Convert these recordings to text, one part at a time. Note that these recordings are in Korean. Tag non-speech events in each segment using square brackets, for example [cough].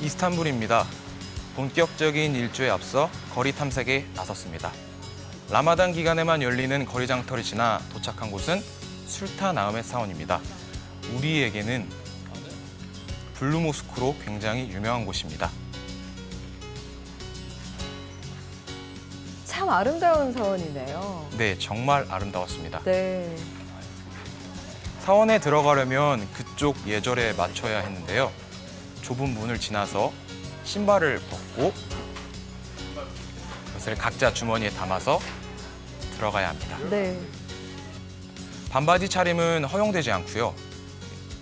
이스탄불입니다. 본격적인 일주에 앞서 거리 탐색에 나섰습니다. 라마단 기간에만 열리는 거리 장터를 지나 도착한 곳은 술타 나음의 사원입니다. 우리에게는 블루모스크로 굉장히 유명한 곳입니다. 참 아름다운 사원이네요. 네, 정말 아름다웠습니다. 네. 사원에 들어가려면 그쪽 예절에 맞춰야 했는데요. 좁은 문을 지나서 신발을 벗고 그것을 각자 주머니에 담아서 들어가야 합니다. 네. 반바지 차림은 허용되지 않고요.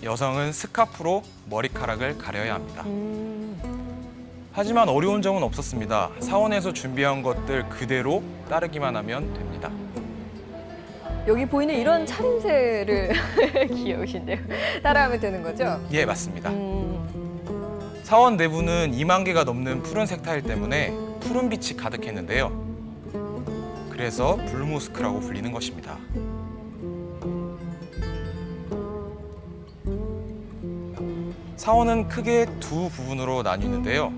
여성은 스카프로 머리카락을 가려야 합니다. 음, 하지만 어려운 점은 없었습니다. 사원에서 준비한 것들 그대로 따르기만 하면 됩니다. 여기 보이는 이런 차림새를 [laughs] 귀여우신데요. 따라하면 되는 거죠? 예, 맞습니다. 음, 사원 내부는 2만 개가 넘는 푸른색 타일 때문에 푸른 빛이 가득했는데요. 그래서 블루모스크라고 불리는 것입니다. 사원은 크게 두 부분으로 나뉘는데요.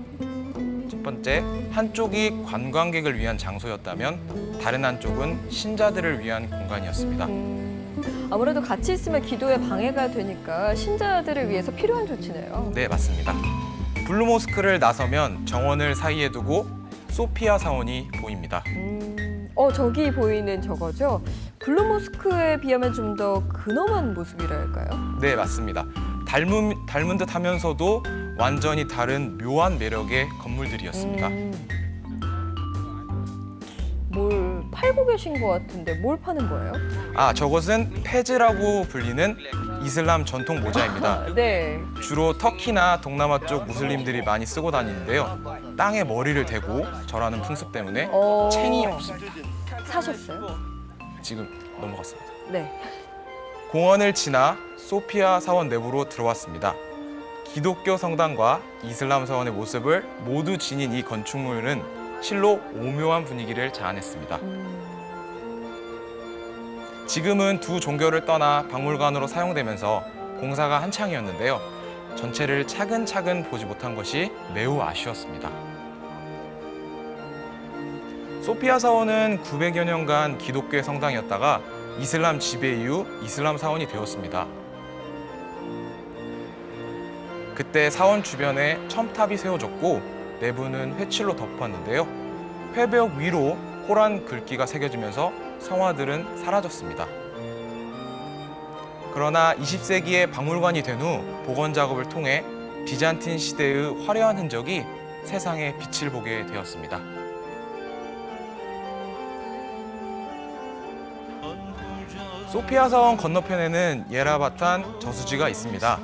첫 번째, 한쪽이 관광객을 위한 장소였다면 다른 한쪽은 신자들을 위한 공간이었습니다. 음, 아무래도 같이 있으면 기도에 방해가 되니까 신자들을 위해서 필요한 조치네요. 네, 맞습니다. 블루모스크를 나서면 정원을 사이에 두고 소피아 사원이 보입니다. 음, 어 저기 보이는 저거죠? 블루모스크에 비하면 좀 더 근엄한 모습이랄까요? 네, 맞습니다. 닮은, 닮은 듯 하면서도 완전히 다른 묘한 매력의 건물들이었습니다. 음, 뭘 팔고 계신 것 같은데 뭘 파는 거예요? 아, 저것은 페즈라고 불리는 이슬람 전통 모자입니다. [laughs] 네. 주로 터키나 동남아 쪽 무슬림들이 많이 쓰고 다니는데요. 땅에 머리를 대고 절하는 풍습 때문에 어, 챙이 없습니다. 사셨어요? 지금 넘어갔습니다. 네. 공원을 지나 소피아 사원 내부로 들어왔습니다. 기독교 성당과 이슬람 사원의 모습을 모두 지닌 이 건축물은 실로 오묘한 분위기를 자아냈습니다. 음, 지금은 두 종교를 떠나 박물관으로 사용되면서 공사가 한창이었는데요. 전체를 차근차근 보지 못한 것이 매우 아쉬웠습니다. 소피아 사원은 900여 년간 기독교의 성당이었다가 이슬람 지배 이후 이슬람 사원이 되었습니다. 그때 사원 주변에 첨탑이 세워졌고 내부는 회칠로 덮었는데요. 회벽 위로 코란 글귀가 새겨지면서 성화들은 사라졌습니다. 그러나 20세기에 박물관이 된 후 복원 작업을 통해 비잔틴 시대의 화려한 흔적이 세상에 빛을 보게 되었습니다. 소피아 사원 건너편에는 예라바탄 저수지가 있습니다.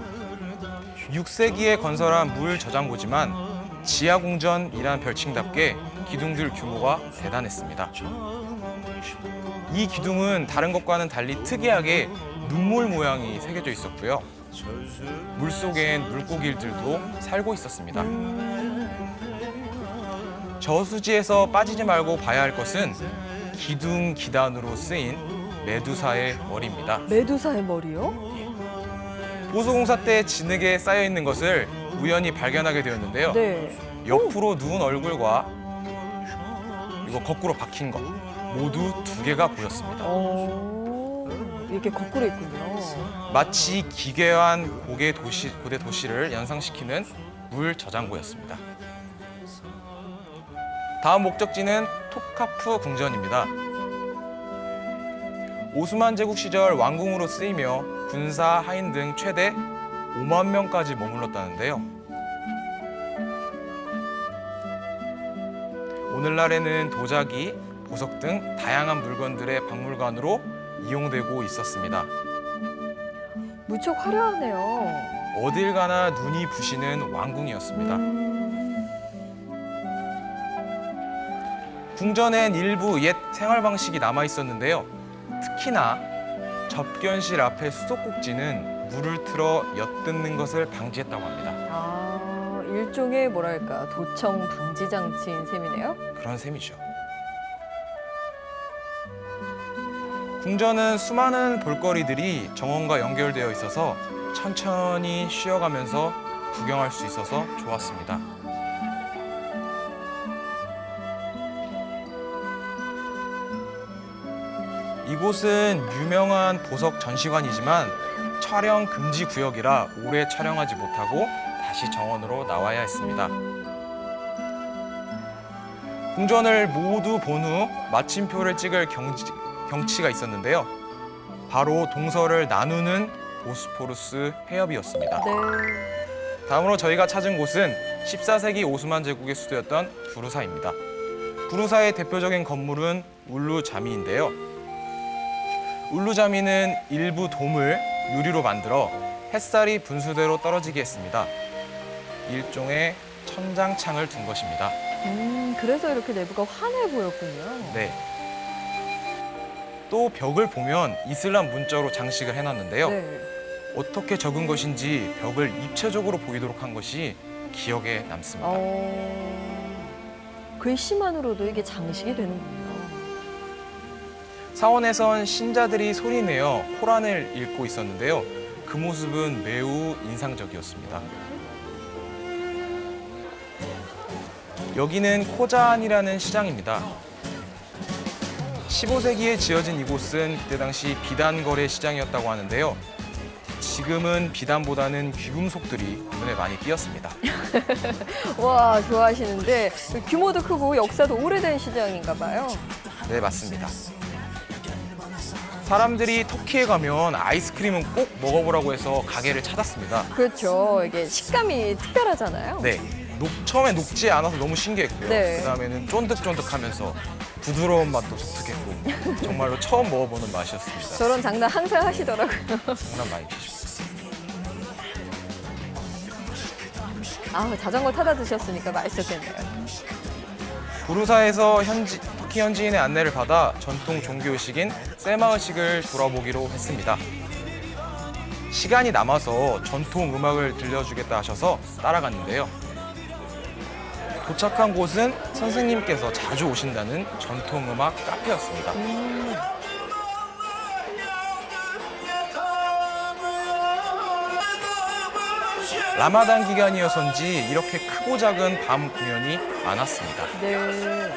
6세기에 건설한 물 저장고지만 지하 궁전이란 별칭답게 기둥들 규모가 대단했습니다. 이 기둥은 다른 것과는 달리 특이하게 눈물 모양이 새겨져 있었고요. 물 속엔 물고기들도 살고 있었습니다. 저수지에서 빠지지 말고 봐야 할 것은 기둥 기단으로 쓰인 메두사의 머리입니다. 메두사의 머리요? 보수공사 때 진흙에 쌓여 있는 것을 우연히 발견하게 되었는데요. 네. 옆으로 누운 얼굴과 이거 거꾸로 박힌 것 모두 두 개가 보였습니다. 어, 이렇게 거꾸로 있군요. 마치 기괴한 고대 도시 고대 도시를 연상시키는 물 저장고였습니다. 다음 목적지는 톱카프 궁전입니다. 오스만 제국 시절 왕궁으로 쓰이며 군사 하인 등 최대 5만 명까지 머물렀다는데요. 오늘날에는 도자기, 보석 등 다양한 물건들의 박물관으로 이용되고 있었습니다. 무척 화려하네요. 어딜 가나 눈이 부시는 왕궁이었습니다. 음, 궁전엔 일부 옛 생활 방식이 남아 있었는데요. 특히나 접견실 앞에 수도꼭지는 물을 틀어 엿듣는 것을 방지했다고 합니다. 아, 일종의 뭐랄까 도청 방지 장치인 셈이네요. 그런 셈이죠. 궁전은 수많은 볼거리들이 정원과 연결되어 있어서 천천히 쉬어가면서 구경할 수 있어서 좋았습니다. 이곳은 유명한 보석 전시관이지만 촬영 금지 구역이라 오래 촬영하지 못하고 다시 정원으로 나와야 했습니다. 궁전을 모두 본 후 마침표를 찍을 경지, 경치가 있었는데요. 바로 동서를 나누는 보스포루스 해협이었습니다. 네. 다음으로 저희가 찾은 곳은 14세기 오스만 제국의 수도였던 부르사입니다. 부르사의 대표적인 건물은 울루자미인데요. 울루자미는 일부 돔을 유리로 만들어 햇살이 분수대로 떨어지게 했습니다. 일종의 천장창을 둔 것입니다. 음, 그래서 이렇게 내부가 환해 보였군요. 네. 또 벽을 보면 이슬람 문자로 장식을 해놨는데요. 네. 어떻게 적은 것인지 벽을 입체적으로 보이도록 한 것이 기억에 남습니다. 어... 글씨만으로도 이게 장식이 되는군요. 사원에선 신자들이 소리내어 코란을 읽고 있었는데요. 그 모습은 매우 인상적이었습니다. 여기는 코자안이라는 시장입니다. 15세기에 지어진 이곳은 그때 당시 비단 거래 시장이었다고 하는데요. 지금은 비단보다는 귀금속들이 눈에 많이 띄었습니다. [laughs] 와, 좋아하시는데 규모도 크고 역사도 오래된 시장인가 봐요. 네, 맞습니다. 사람들이 터키에 가면 아이스크림은 꼭 먹어보라고 해서 가게를 찾았습니다. 그렇죠. 이게 식감이 특별하잖아요. 네, 녹, 처음에 녹지 않아서 너무 신기했고요. 네. 그 다음에는 쫀득쫀득하면서 부드러운 맛도 독특했고 정말로 처음 먹어보는 맛이었습니다. 저런 장난 항상 하시더라고요. 장난 많이 치시고. 아, 자전거 타다 드셨으니까 맛있었겠네요. 부르사에서 현지, 터키 현지인의 안내를 받아 전통 종교의식인 세마의식을 돌아보기로 했습니다. 시간이 남아서 전통 음악을 들려주겠다 하셔서 따라갔는데요. 도착한 곳은 선생님께서 자주 오신다는 전통 음악 카페였습니다. 라마단 기간이어서인지 이렇게 크고 작은 밤 공연이 많았습니다. 네.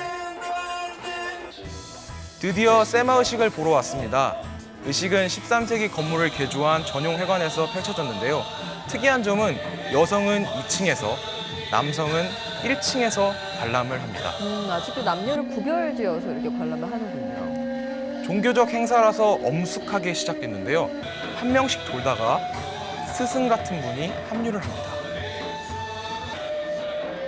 드디어 세마 의식을 보러 왔습니다. 의식은 13세기 건물을 개조한 전용 회관에서 펼쳐졌는데요. 특이한 점은 여성은 2층에서 남성은 1층에서 관람을 합니다. 음, 아직도 남녀를 구별지어서 이렇게 관람을 하는군요. 종교적 행사라서 엄숙하게 시작됐는데요. 한 명씩 돌다가 스승 같은 분이 합류를 합니다.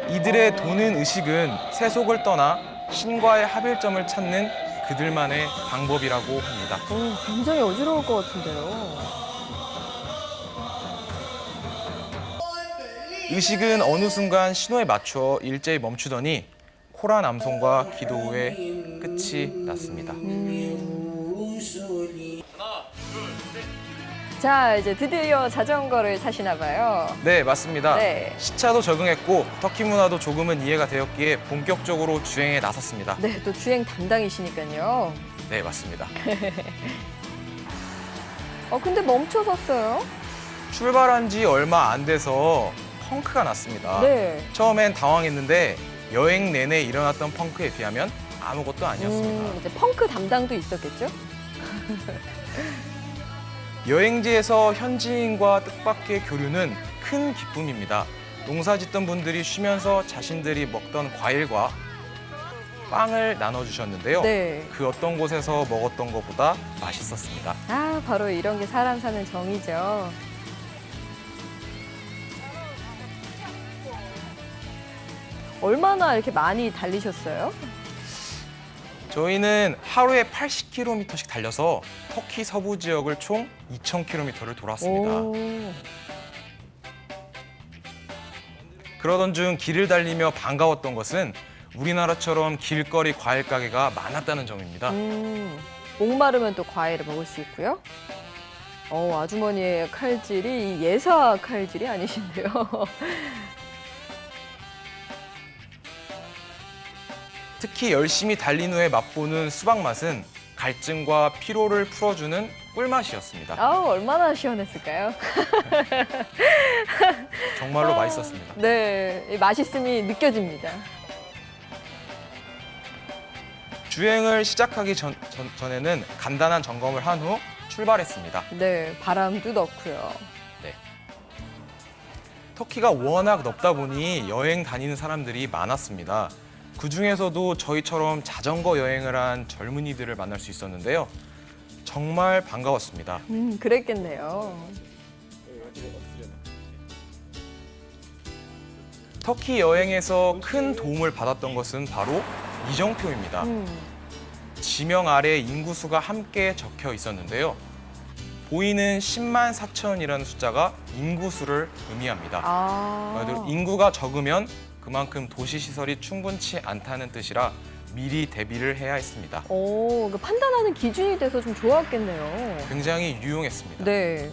이들의 도는 의식은 세속을 떠나 신과의 합일점을 찾는 그들만의 방법이라고 합니다. 오, 굉장히 어지러울 것 같은데요. 의식은 어느 순간 신호에 맞춰 일제히 멈추더니 코란 암송과 기도 후에 끝이 났습니다. 자, 이제 드디어 자전거를 타시나 봐요. 네, 맞습니다. 네. 시차도 적응했고 터키 문화도 조금은 이해가 되었기에 본격적으로 주행에 나섰습니다. 네, 또 주행 담당이시니까요. 네, 맞습니다. [laughs] 어, 근데 멈춰 섰어요? 출발한 지 얼마 안 돼서 펑크가 났습니다. 네. 처음엔 당황했는데 여행 내내 일어났던 펑크에 비하면 아무것도 아니었습니다. 음, 이제 펑크 담당도 있었겠죠? [laughs] 여행지에서 현지인과 뜻밖의 교류는 큰 기쁨입니다. 농사 짓던 분들이 쉬면서 자신들이 먹던 과일과 빵을 나눠주셨는데요. 네. 그 어떤 곳에서 먹었던 것보다 맛있었습니다. 아, 바로 이런 게 사람 사는 정이죠. 얼마나 이렇게 많이 달리셨어요? 저희는 하루에 80km씩 달려서 터키 서부 지역을 총 2,000km를 돌았습니다. 오. 그러던 중 길을 달리며 반가웠던 것은 우리나라처럼 길거리 과일 가게가 많았다는 점입니다. 음, 목마르면 또 과일을 먹을 수 있고요. 어, 아주머니의 칼질이 이 예사 칼질이 아니신데요. [laughs] 특히 열심히 달린 후에 맛보는 수박 맛은 갈증과 피로를 풀어주는 꿀맛이었습니다. 아우 얼마나 시원했을까요? [laughs] 정말로 맛있었습니다. 네, 이 맛있음이 느껴집니다. 주행을 시작하기 전, 전, 에는 간단한 점검을 한 후 출발했습니다. 네, 바람도 넣고요. 터키가 워낙 넓다 보니 여행 다니는 사람들이 많았습니다. 그 중에서도 저희처럼 자전거 여행을 한 젊은이들을 만날 수 있었는데요. 정말 반가웠습니다. 음, 그랬겠네요. 터키 여행에서 큰 도움을 받았던 것은 바로 이정표입니다. 음, 지명 아래 인구수가 함께 적혀 있었는데요. 보이는 10만 4천이라는 숫자가 인구수를 의미합니다. 아, 말대로 인구가 적으면 그만큼 도시 시설이 충분치 않다는 뜻이라 미리 대비를 해야 했습니다. 오, 그 판단하는 기준이 돼서 좀 좋았겠네요. 굉장히 유용했습니다. 네,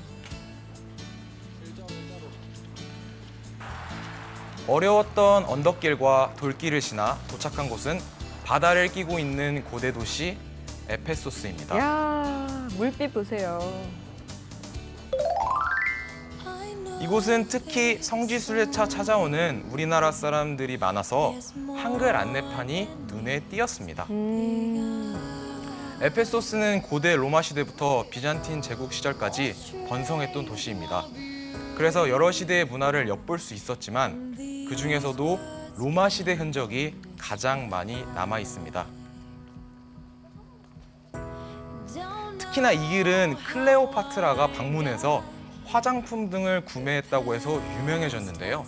어려웠던 언덕길과 돌길을 지나 도착한 곳은 바다를 끼고 있는 고대 도시 에페소스입니다. 야 물빛 보세요. 이곳은 특히 성지순례차 찾아오는 우리나라 사람들이 많아서 한글 안내판이 눈에 띄었습니다. 음, 에페소스는 고대 로마 시대부터 비잔틴 제국 시절까지 번성했던 도시입니다. 그래서 여러 시대의 문화를 엿볼 수 있었지만 그 중에서도 로마 시대 흔적이 가장 많이 남아 있습니다. 특히나 이 길은 클레오파트라가 방문해서 화장품 등을 구매했다고 해서 유명해졌는데요.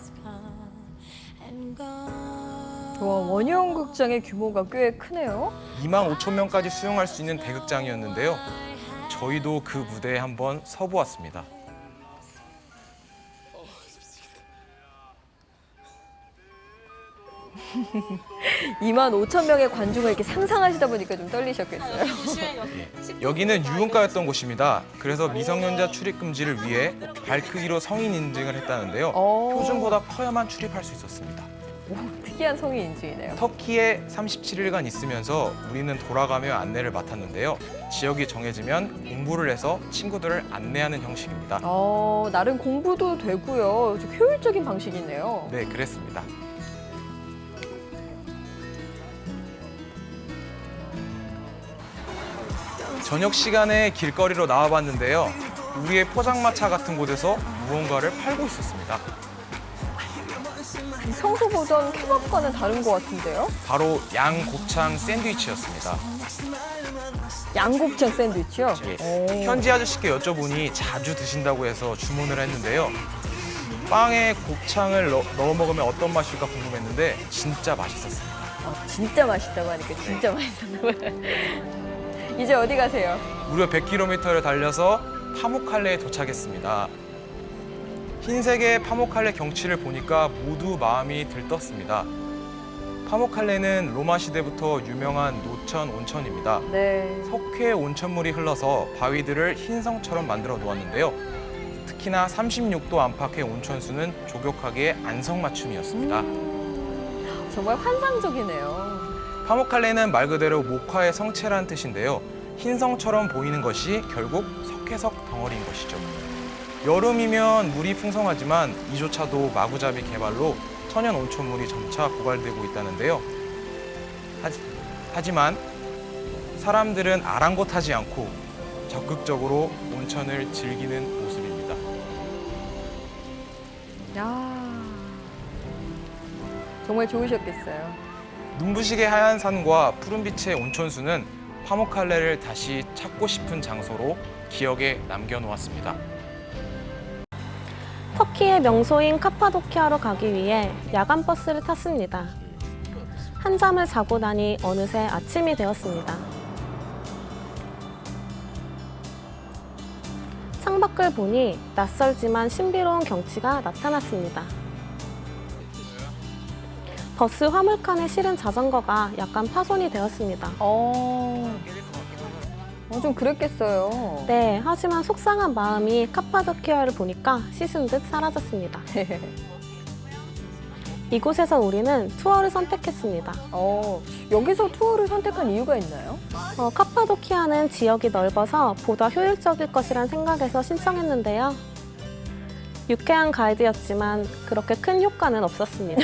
와 원형 극장의 규모가 꽤 크네요. 2만 5천 명까지 수용할 수 있는 대극장이었는데요. 저희도 그 무대에 한번 서보았습니다. [laughs] 2만 5천 명의 관중을 이렇게 상상하시다 보니까 좀 떨리셨겠어요. 여기는 유흥가였던 곳입니다. 그래서 미성년자 출입 금지를 위해 발 크기로 성인 인증을 했다는데요. 어. 표준보다 커야만 출입할 수 있었습니다. 오, 특이한 성의 인증이네요. 터키에 37일간 있으면서 우리는 돌아가며 안내를 맡았는데요. 지역이 정해지면 공부를 해서 친구들을 안내하는 형식입니다. 어, 나름 공부도 되고요. 좀 효율적인 방식이네요. 네, 그랬습니다. 저녁 시간에 길거리로 나와봤는데요. 우리의 포장마차 같은 곳에서 무언가를 팔고 있었습니다. 평소 보던 케밥과는 다른 것 같은데요? 바로 양곱창 샌드위치였습니다. 양곱창 샌드위치요? 예. 오. 현지 아저씨께 여쭤보니 자주 드신다고 해서 주문을 했는데요. 빵에 곱창을 넣, 넣어 먹으면 어떤 맛일까 궁금했는데 진짜 맛있었습니다. 어, 진짜 맛있다고 하니까 진짜 맛있었나 봐요. 이제 어디 가세요? 무려 100km를 달려서 파묵칼레에 도착했습니다. 흰색의 파묵칼레 경치를 보니까 모두 마음이 들떴습니다. 파묵칼레는 로마 시대부터 유명한 노천 온천입니다. 네. 석회 온천물이 흘러서 바위들을 흰성처럼 만들어 놓았는데요. 특히나 36도 안팎의 온천수는 족욕하기에 안성맞춤이었습니다. 정말 환상적이네요. 파묵칼레는 말 그대로 목화의 성체라는 뜻인데요. 흰성처럼 보이는 것이 결국 석회석 덩어리인 것이죠. 여름이면 물이 풍성하지만 이조차도 마구잡이 개발로 천연 온천물이 점차 고갈되고 있다는데요. 하지, 하지만 사람들은 아랑곳하지 않고 적극적으로 온천을 즐기는 모습입니다. 야 정말 좋으셨겠어요. 눈부시게 하얀 산과 푸른빛의 온천수는 파묵칼레를 다시 찾고 싶은 장소로 기억에 남겨놓았습니다. 터키의 명소인 카파도키아로 가기 위해 야간 버스를 탔습니다. 한잠을 자고 나니 어느새 아침이 되었습니다. 창밖을 보니 낯설지만 신비로운 경치가 나타났습니다. 버스 화물칸에 실은 자전거가 약간 파손이 되었습니다. 어, 어, 좀 그랬겠어요. 네, 하지만 속상한 마음이 카파도키아를 보니까 씻은 듯 사라졌습니다. [laughs] 이곳에서 우리는 투어를 선택했습니다. 어, 여기서 투어를 선택한 이유가 있나요? 어, 카파도키아는 지역이 넓어서 보다 효율적일 것이란 생각에서 신청했는데요. 유쾌한 가이드였지만 그렇게 큰 효과는 없었습니다.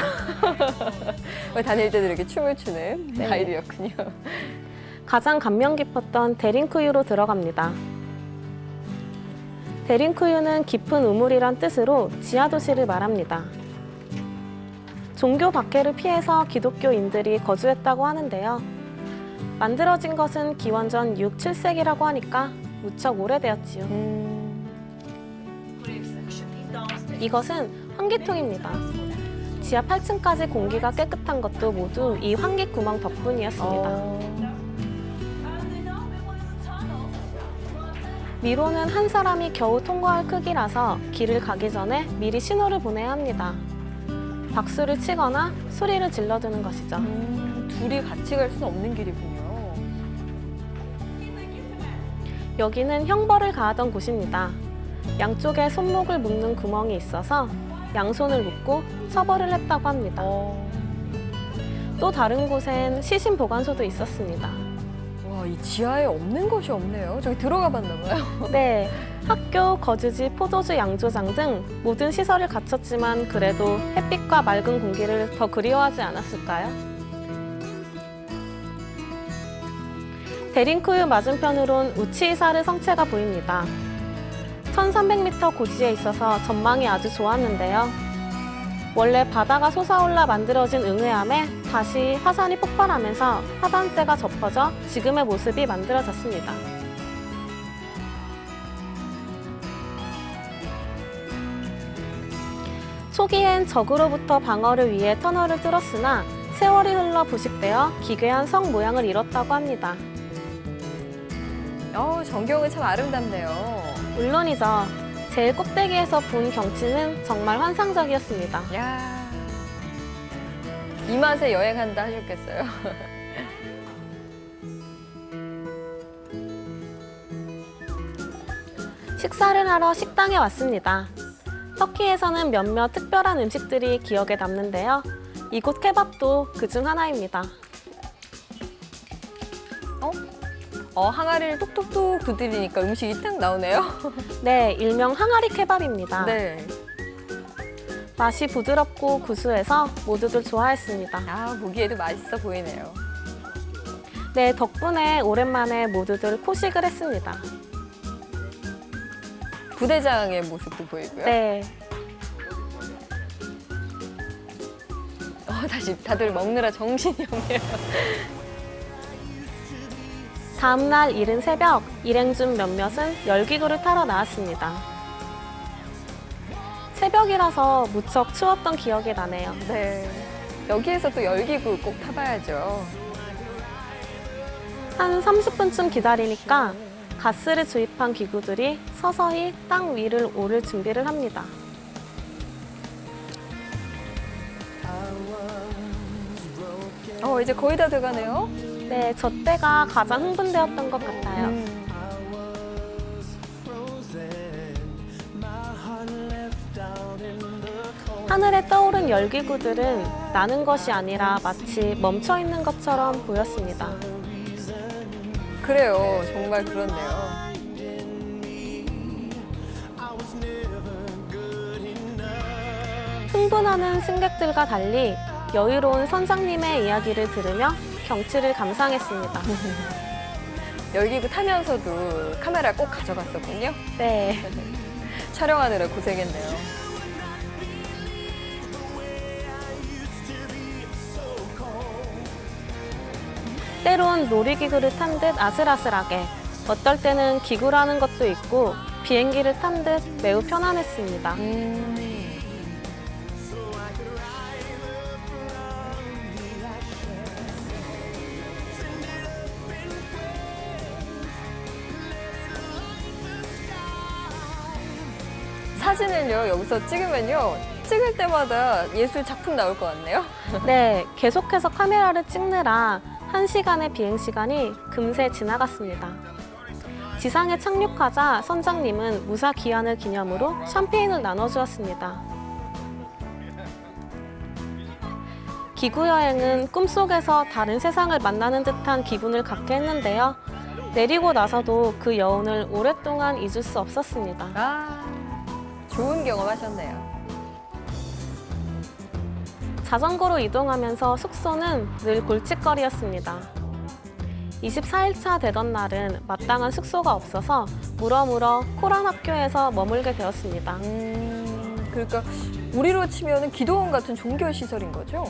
왜 [laughs] 다닐 때도 이렇게 춤을 추는 네. 가이드였군요. 가장 감명 깊었던 데링크유로 들어갑니다. 데링크유는 깊은 우물이란 뜻으로 지하 도시를 말합니다. 종교 박해를 피해서 기독교인들이 거주했다고 하는데요. 만들어진 것은 기원전 6, 7세기라고 하니까 무척 오래되었지요. 음, 이것은 환기통입니다. 지하 8층까지 공기가 깨끗한 것도 모두 이 환기 구멍 덕분이었습니다. 어, 미로는 한 사람이 겨우 통과할 크기라서 길을 가기 전에 미리 신호를 보내야 합니다. 박수를 치거나 소리를 질러주는 것이죠. 음, 둘이 같이 갈 수는 없는 길이군요. 여기는 형벌을 가하던 곳입니다. 양쪽에 손목을 묶는 구멍이 있어서 양손을 묶고 처벌을 했다고 합니다. 어, 또 다른 곳엔 시신 보관소도 있었습니다. 와, 이 지하에 없는 것이 없네요. 저기 들어가 봤나 봐요. [laughs] 네, 학교, 거주지, 포도주, 양조장 등 모든 시설을 갖췄지만 그래도 햇빛과 맑은 공기를 더 그리워하지 않았을까요? 데링크유 맞은편으론 우치이사르 성체가 보입니다. 1300m 고지에 있어서 전망이 아주 좋았는데요. 원래 바다가 솟아올라 만들어진 응해암에 다시 화산이 폭발하면서 화산재가 접어져 지금의 모습이 만들어졌습니다. 초기엔 적으로부터 방어를 위해 터널을 뚫었으나 세월이 흘러 부식되어 기괴한 성 모양을 잃었다고 합니다. 어, 전경은 참 아름답네요. 물론이죠. 제일 꼭대기에서 본 경치는 정말 환상적이었습니다. 야, 이 맛에 여행한다 하셨겠어요. [laughs] 식사를 하러 식당에 왔습니다. 터키에서는 몇몇 특별한 음식들이 기억에 남는데요. 이곳 케밥도 그 중 하나입니다. 어, 항아리를 톡톡톡 두드리니까 음식이 딱 나오네요. [laughs] 네, 일명 항아리 케밥입니다. 네. 맛이 부드럽고 구수해서 모두들 좋아했습니다. 아, 보기에도 맛있어 보이네요. 네, 덕분에 오랜만에 모두들 포식을 했습니다. 부대장의 모습도 보이고요. 네, 어, 다시 다들 먹느라 정신이 없네요. 다음날 이른 새벽 일행 중 몇몇은 열기구를 타러 나왔습니다. 새벽이라서 무척 추웠던 기억이 나네요. 네. 여기에서 또 열기구 꼭 타봐야죠. 한 30분쯤 기다리니까 가스를 주입한 기구들이 서서히 땅 위를 오를 준비를 합니다. 어, 이제 거의 다 돼가네요. 네, 저 때가 가장 흥분되었던 것 같아요. 음. 하늘에 떠오른 열기구들은 나는 것이 아니라 마치 멈춰 있는 것처럼 보였습니다. 그래요. 정말 그렇네요. 흥분하는 승객들과 달리 여유로운 선장님의 이야기를 들으며 경치를 감상했습니다. [laughs] 열기구 타면서도 카메라 꼭 가져갔었군요. 네. [laughs] 촬영하느라 고생했네요. 때론 놀이기구를 탄 듯 아슬아슬하게, 어떨 때는 기구라는 것도 있고 비행기를 탄 듯 매우 편안했습니다. 음. 사진을요 여기서 찍으면요 찍을 때마다 예술 작품 나올 것 같네요. [laughs] 네, 계속해서 카메라를 찍느라 한 시간의 비행 시간이 금세 지나갔습니다. 지상에 착륙하자 선장님은 무사 귀환을 기념으로 샴페인을 나눠주었습니다. 기구 여행은 꿈속에서 다른 세상을 만나는 듯한 기분을 갖게 했는데요. 내리고 나서도 그 여운을 오랫동안 잊을 수 없었습니다. 아, 좋은 경험하셨네요. 자전거로 이동하면서 숙소는 늘 골칫거리였습니다. 24일차 되던 날은 마땅한 숙소가 없어서 물어물어 코란 학교에서 머물게 되었습니다. 음, 그러니까 우리로 치면은 기도원 같은 종교 시설인 거죠?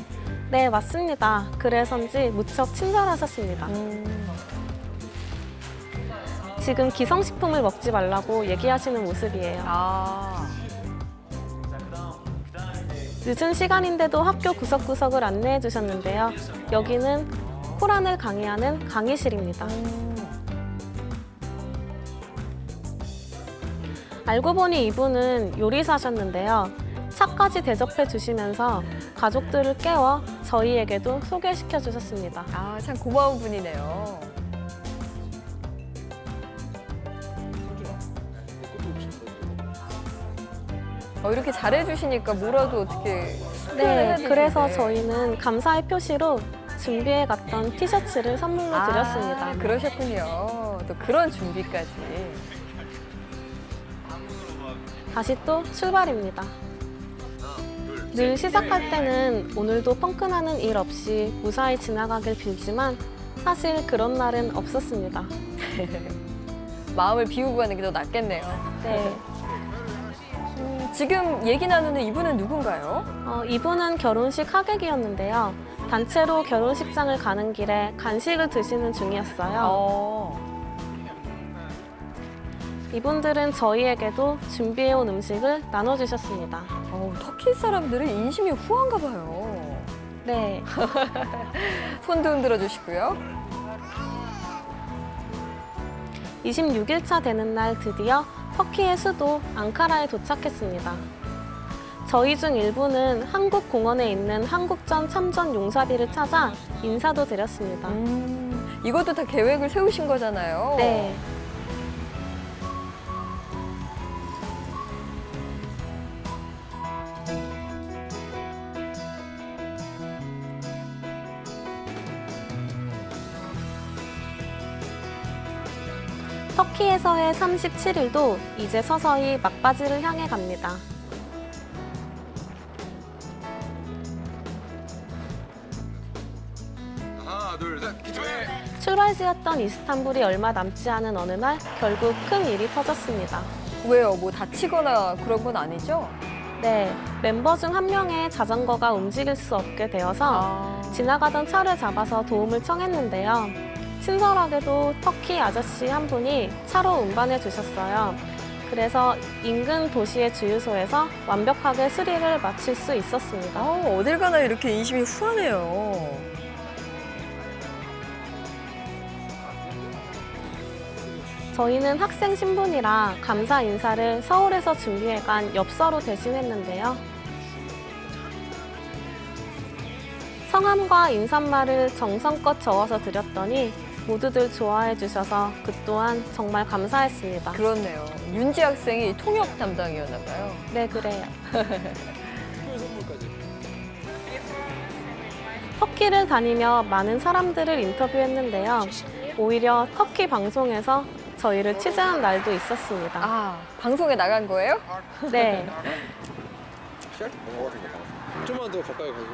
네, 맞습니다. 그래서인지 무척 친절하셨습니다. 음, 지금 기성식품을 먹지 말라고 얘기하시는 모습이에요. 아, 늦은 시간인데도 학교 구석구석을 안내해 주셨는데요. 여기는 코란을 강의하는 강의실입니다. 음, 알고 보니 이분은 요리사셨는데요. 차까지 대접해 주시면서 가족들을 깨워 저희에게도 소개시켜 주셨습니다. 아, 참 고마운 분이네요. 어, 이렇게 잘해주시니까 뭐라도 어떻게 표현을 네. 그래서 저희는 감사의 표시로 준비해 갔던 티셔츠를 선물로 아, 드렸습니다. 그러셨군요. 또 그런 준비까지. 다시 또 출발입니다. 늘 시작할 때는 오늘도 펑크나는 일 없이 무사히 지나가길 빌지만 사실 그런 날은 없었습니다. [laughs] 마음을 비우고 가는 게 더 낫겠네요. 네, 음, 지금 얘기 나누는 이분은 누군가요? 어, 이분은 결혼식 하객이었는데요. 단체로 결혼식장을 가는 길에 간식을 드시는 중이었어요. 어. 이분들은 저희에게도 준비해온 음식을 나눠주셨습니다. 어, 터키 사람들은 인심이 후한가 봐요. 네, [laughs] 손도 흔들어 주시고요. 26일차 되는 날 드디어 터키의 수도 앙카라에 도착했습니다. 저희 중 일부는 한국 공원에 있는 한국전 참전 용사비를 찾아 인사도 드렸습니다. 음, 이것도 다 계획을 세우신 거잖아요. 네. 터키에서의 37일도 이제 서서히 막바지를 향해 갑니다. 하나, 둘, 셋, 기초해! 출발지였던 이스탄불이 얼마 남지 않은 어느 날 결국 큰 일이 터졌습니다. 왜요? 뭐 다치거나 그런 건 아니죠? 네, 멤버 중 한 명의 자전거가 움직일 수 없게 되어서 아, 지나가던 차를 잡아서 도움을 청했는데요. 친절하게도 터키 아저씨 한 분이 차로 운반해 주셨어요. 그래서 인근 도시의 주유소에서 완벽하게 수리를 마칠 수 있었습니다. 아, 어딜 가나 이렇게 인심이 후하네요. 저희는 학생 신분이라 감사 인사를 서울에서 준비해 간 엽서로 대신했는데요. 성함과 인사말을 정성껏 적어서 드렸더니 모두들 좋아해 주셔서 그 또한 정말 감사했습니다. 그렇네요. 윤지 학생이 통역 담당이었나 봐요. 네, 그래요. [laughs] 터키를 다니며 많은 사람들을 인터뷰했는데요. 오히려 터키 방송에서 저희를 취재한 날도 있었습니다. 아, 방송에 나간 거예요? 네. 좀만 더 가까이 가세요.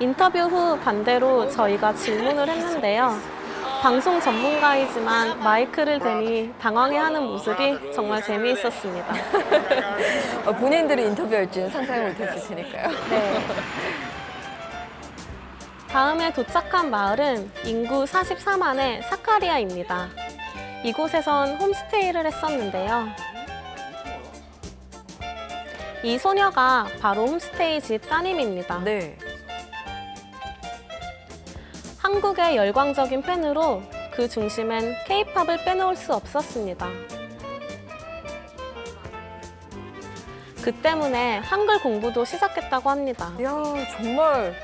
인터뷰 후 반대로 저희가 질문을 했는데요. 방송 전문가이지만 마이크를 대니 당황해하는 모습이 정말 재미있었습니다. [laughs] 어, 본인들이 인터뷰할 줄은 상상을 못했을 테니까요. 네. 다음에 도착한 마을은 인구 44만의 사카리아입니다. 이곳에선 홈스테이를 했었는데요. 이 소녀가 바로 홈스테이 집 따님입니다. 네. 한국의 열광적인 팬으로 그 중심엔 케이팝을 빼놓을 수 없었습니다. 그 때문에 한글 공부도 시작했다고 합니다. 이야, 정말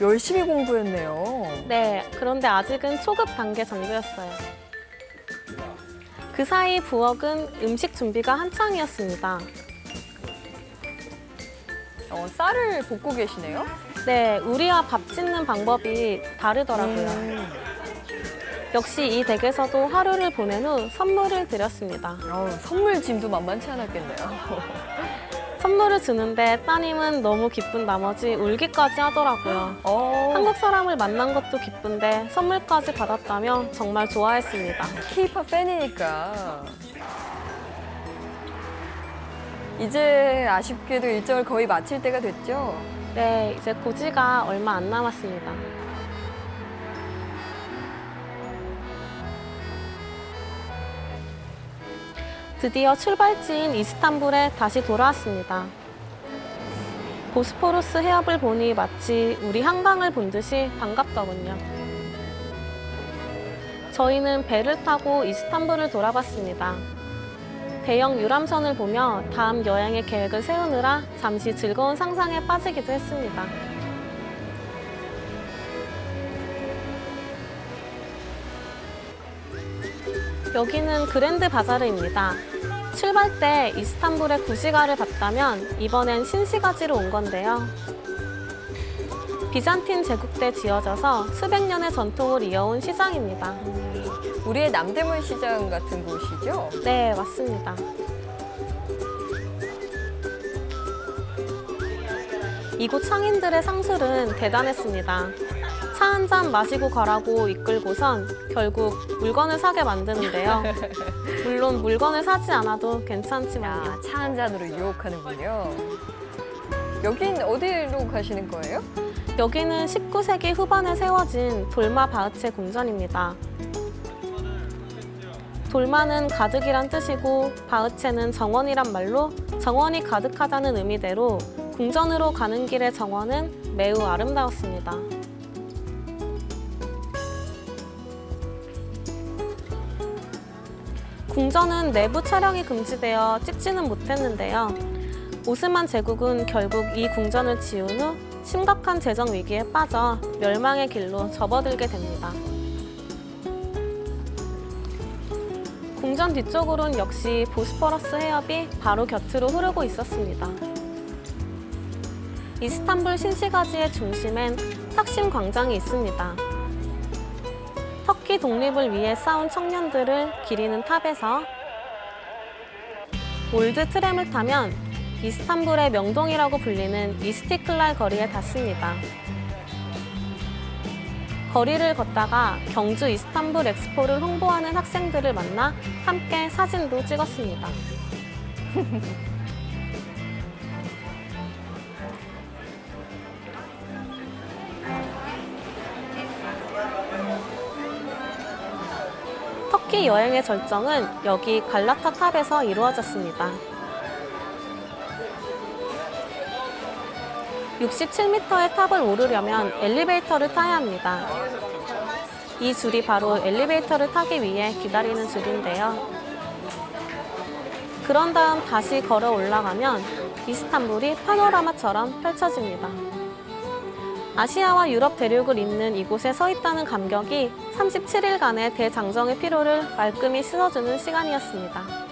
열심히 공부했네요. 네, 그런데 아직은 초급 단계 정도였어요. 그 사이 부엌은 음식 준비가 한창이었습니다. 어, 쌀을 볶고 계시네요. 네, 우리와 밥 짓는 방법이 다르더라고요. 음. 역시 이 댁에서도 하루를 보낸 후 선물을 드렸습니다. 어, 선물 짐도 만만치 않았겠네요. [laughs] 선물을 주는데 따님은 너무 기쁜 나머지 울기까지 하더라고요. 어, 한국 사람을 만난 것도 기쁜데 선물까지 받았다며 정말 좋아했습니다. 케이팝 팬이니까. 이제 아쉽게도 일정을 거의 마칠 때가 됐죠? 네, 이제 고지가 얼마 안 남았습니다. 드디어 출발지인 이스탄불에 다시 돌아왔습니다. 보스포루스 해협을 보니 마치 우리 한강을 본 듯이 반갑더군요. 저희는 배를 타고 이스탄불을 돌아봤습니다. 대형 유람선을 보며 다음 여행의 계획을 세우느라 잠시 즐거운 상상에 빠지기도 했습니다. 여기는 그랜드 바자르입니다. 출발 때 이스탄불의 구시가를 봤다면 이번엔 신시가지로 온 건데요. 비잔틴 제국 때 지어져서 수백 년의 전통을 이어온 시장입니다. 우리의 남대문 시장 같은 곳이죠? 네, 맞습니다. 이곳 상인들의 상술은 대단했습니다. 차 한 잔 마시고 가라고 이끌고선 결국 물건을 사게 만드는데요. [laughs] 물론 물건을 사지 않아도 괜찮지만요. 야, 차한 잔으로 유혹하는군요. 여긴 어디로 가시는 거예요? 여기는 19세기 후반에 세워진 돌마 바흐체 궁전입니다. 돌마는 가득이란 뜻이고 바흐체는 정원이란 말로 정원이 가득하다는 의미대로 궁전으로 가는 길의 정원은 매우 아름다웠습니다. 궁전은 내부 촬영이 금지되어 찍지는 못했는데요. 오스만 제국은 결국 이 궁전을 지은 후 심각한 재정 위기에 빠져 멸망의 길로 접어들게 됩니다. 궁전 뒤쪽으론 역시 보스퍼러스 해협이 바로 곁으로 흐르고 있었습니다. 이스탄불 신시가지의 중심엔 탁심 광장이 있습니다. 터키 독립을 위해 싸운 청년들을 기리는 탑에서 올드 트램을 타면 이스탄불의 명동이라고 불리는 이스티클랄 거리에 닿습니다. 거리를 걷다가 경주 이스탄불 엑스포를 홍보하는 학생들을 만나 함께 사진도 찍었습니다. [laughs] 터키 여행의 절정은 여기 갈라타 탑에서 이루어졌습니다. 67m의 탑을 오르려면 엘리베이터를 타야 합니다. 이 줄이 바로 엘리베이터를 타기 위해 기다리는 줄인데요. 그런 다음 다시 걸어 올라가면 이스탄불이 파노라마처럼 펼쳐집니다. 아시아와 유럽 대륙을 잇는 이곳에 서 있다는 감격이 37일간의 대장정의 피로를 말끔히 씻어주는 시간이었습니다.